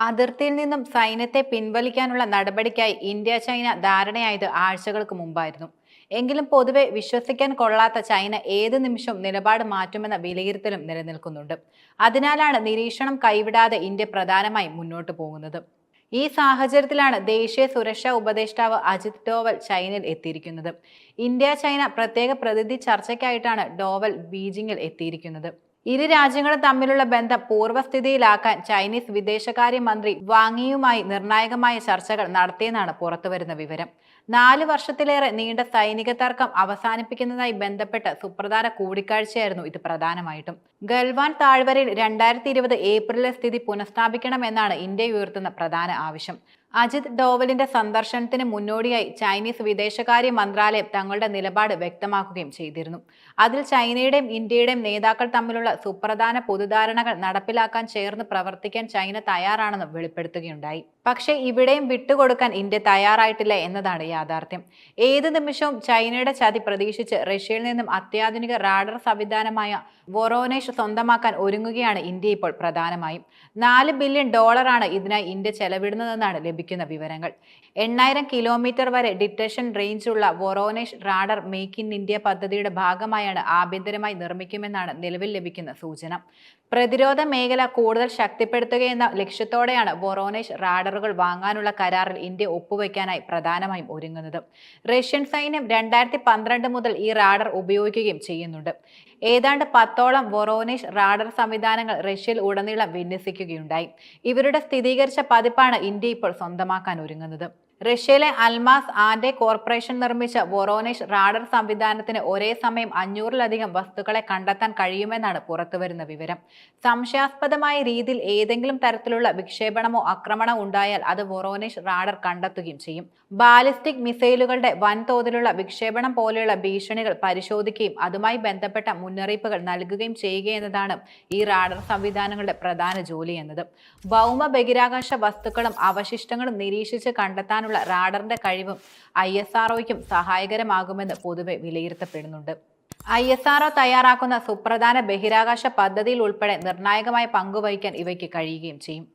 അതിർത്തിയിൽ നിന്നും സൈന്യത്തെ പിൻവലിക്കാനുള്ള നടപടിക്കായി ഇന്ത്യ ചൈന ധാരണയായത് ആഴ്ചകൾക്ക് മുമ്പായിരുന്നു. എങ്കിലും പൊതുവെ വിശ്വസിക്കാൻ കൊള്ളാത്ത ചൈന ഏത് നിമിഷവും നിലപാട് മാറ്റുമെന്ന വിലയിരുത്തലും നിലനിൽക്കുന്നുണ്ട്. അതിനാലാണ് നിരീക്ഷണം കൈവിടാതെ ഇന്ത്യ പ്രധാനമായും മുന്നോട്ട് പോകുന്നത്. ഈ സാഹചര്യത്തിലാണ് ദേശീയ സുരക്ഷാ ഉപദേഷ്ടാവ് അജിത് ഡോവൽ ചൈനയിൽ എത്തിയിരിക്കുന്നത്. ഇന്ത്യ ചൈന പ്രത്യേക പ്രതിനിധി ചർച്ചയ്ക്കായിട്ടാണ് ഡോവൽ ബീജിംഗിൽ എത്തിയിരിക്കുന്നത്. ഇരു രാജ്യങ്ങളും തമ്മിലുള്ള ബന്ധം പൂർവസ്ഥിതിയിലാക്കാൻ ചൈനീസ് വിദേശകാര്യമന്ത്രി വാങ്ങിയുമായി നിർണായകമായ ചർച്ചകൾ നടത്തിയെന്നാണ് പുറത്തുവരുന്ന വിവരം. നാല് വർഷത്തിലേറെ നീണ്ട സൈനിക തർക്കം അവസാനിപ്പിക്കുന്നതായി ബന്ധപ്പെട്ട് സുപ്രധാന കൂടിക്കാഴ്ചയായിരുന്നു ഇത് പ്രധാനമായിട്ടും. ഗൽവാൻ താഴ്വരയിൽ രണ്ടായിരത്തി ഇരുപത് ഏപ്രിലിലെ സ്ഥിതി പുനഃസ്ഥാപിക്കണമെന്നാണ് ഇന്ത്യ ഉയർത്തുന്ന പ്രധാന ആവശ്യം. അജിത് ഡോവലിന്റെ സന്ദർശനത്തിന് മുന്നോടിയായി ചൈനീസ് വിദേശകാര്യ മന്ത്രാലയം തങ്ങളുടെ നിലപാട് വ്യക്തമാക്കുകയും ചെയ്തിരുന്നു. അതിൽ ചൈനയുടെയും ഇന്ത്യയുടെയും നേതാക്കൾ തമ്മിലുള്ള സുപ്രധാന പൊതുധാരണകൾ നടപ്പിലാക്കാൻ ചേർന്ന് പ്രവർത്തിക്കാൻ ചൈന തയ്യാറാണെന്ന് വെളിപ്പെടുത്തുകയുണ്ടായി. പക്ഷേ ഇവിടെയും വിട്ടുകൊടുക്കാൻ ഇന്ത്യ തയ്യാറായിട്ടില്ല എന്നതാണ് യാഥാർത്ഥ്യം. ഏത് നിമിഷവും ചൈനയുടെ ചതി പ്രതീക്ഷിച്ച് റഷ്യയിൽ നിന്നും അത്യാധുനിക റാഡർ സംവിധാനമായ വൊറോനേഷ് സ്വന്തമാക്കാൻ ഒരുങ്ങുകയാണ് ഇന്ത്യ ഇപ്പോൾ പ്രധാനമായും. നാല് ബില്യൺ ഡോളറാണ് ഇതിനായി ഇന്ത്യ ചെലവിടുന്നതെന്നാണ് ലഭിക്കുന്ന വിവരങ്ങൾ. എണ്ണായിരം കിലോമീറ്റർ വരെ detection റേഞ്ചുള്ള Voronezh radar make in India പദ്ധതിയുടെ ഭാഗമായാണ് ആഭ്യന്തരമായി നിർമ്മിക്കുമെന്നാണ് നിലവിൽ ലഭിക്കുന്ന സൂചന. പ്രതിരോധ മേഖല കൂടുതൽ ശക്തിപ്പെടുത്തുകയെന്ന ലക്ഷ്യത്തോടെയാണ് വൊറോനേഷ് റാഡറുകൾ വാങ്ങാനുള്ള കരാറിൽ ഇന്ത്യ ഒപ്പുവെക്കാനായി പ്രധാനമായും ഒരുങ്ങുന്നത്. റഷ്യൻ സൈന്യം രണ്ടായിരത്തി പന്ത്രണ്ട് മുതൽ ഈ റാഡർ ഉപയോഗിക്കുകയും ചെയ്യുന്നുണ്ട്. ഏതാണ്ട് പത്തോളം വൊറോനേഷ് റാഡർ സംവിധാനങ്ങൾ റഷ്യയിൽ ഉടനീളം വിന്യസിക്കുകയുണ്ടായി. ഇവരുടെ സ്ഥിരീകരിച്ച പതിപ്പാണ് ഇന്ത്യ ഇപ്പോൾ സ്വന്തമാക്കാൻ ഒരുങ്ങുന്നത്. റഷ്യയിലെ അൽമാസ് ആൻഡെ കോർപ്പറേഷൻ നിർമ്മിച്ച വൊറോനിഷ് റാഡർ സംവിധാനത്തിന് ഒരേ സമയം അഞ്ഞൂറിലധികം വസ്തുക്കളെ കണ്ടെത്താൻ കഴിയുമെന്നാണ് പുറത്തുവരുന്ന വിവരം. സംശയാസ്പദമായ രീതിയിൽ ഏതെങ്കിലും തരത്തിലുള്ള വിക്ഷേപണമോ ആക്രമണമോ ഉണ്ടായാൽ അത് വൊറോനിഷ് റാഡർ കണ്ടെത്തുകയും ചെയ്യും. ബാലിസ്റ്റിക് മിസൈലുകളുടെ വൻതോതിലുള്ള വിക്ഷേപണം പോലെയുള്ള ഭീഷണികൾ പരിശോധിക്കുകയും അതുമായി ബന്ധപ്പെട്ട മുന്നറിയിപ്പുകൾ നൽകുകയും ചെയ്യുക എന്നതാണ് ഈ റാഡർ സംവിധാനങ്ങളുടെ പ്രധാന ജോലി എന്നത്. ഭൗമ ബഹിരാകാശ വസ്തുക്കളും അവശിഷ്ടങ്ങളും നിരീക്ഷിച്ച് കണ്ടെത്താനുള്ള റാഡറിന്റെ കഴിവും ഐ എസ് ആർഒയ്ക്കും സഹായകരമാകുമെന്ന് പൊതുവെ വിലയിരുത്തപ്പെടുന്നുണ്ട്. ഐ എസ് ആർഒ തയ്യാറാക്കുന്ന സുപ്രധാന ബഹിരാകാശ പദ്ധതിയിൽ ഉൾപ്പെടെ നിർണായകമായ പങ്കുവഹിക്കാൻ ഇവയ്ക്ക് കഴിയുകയും ചെയ്യും.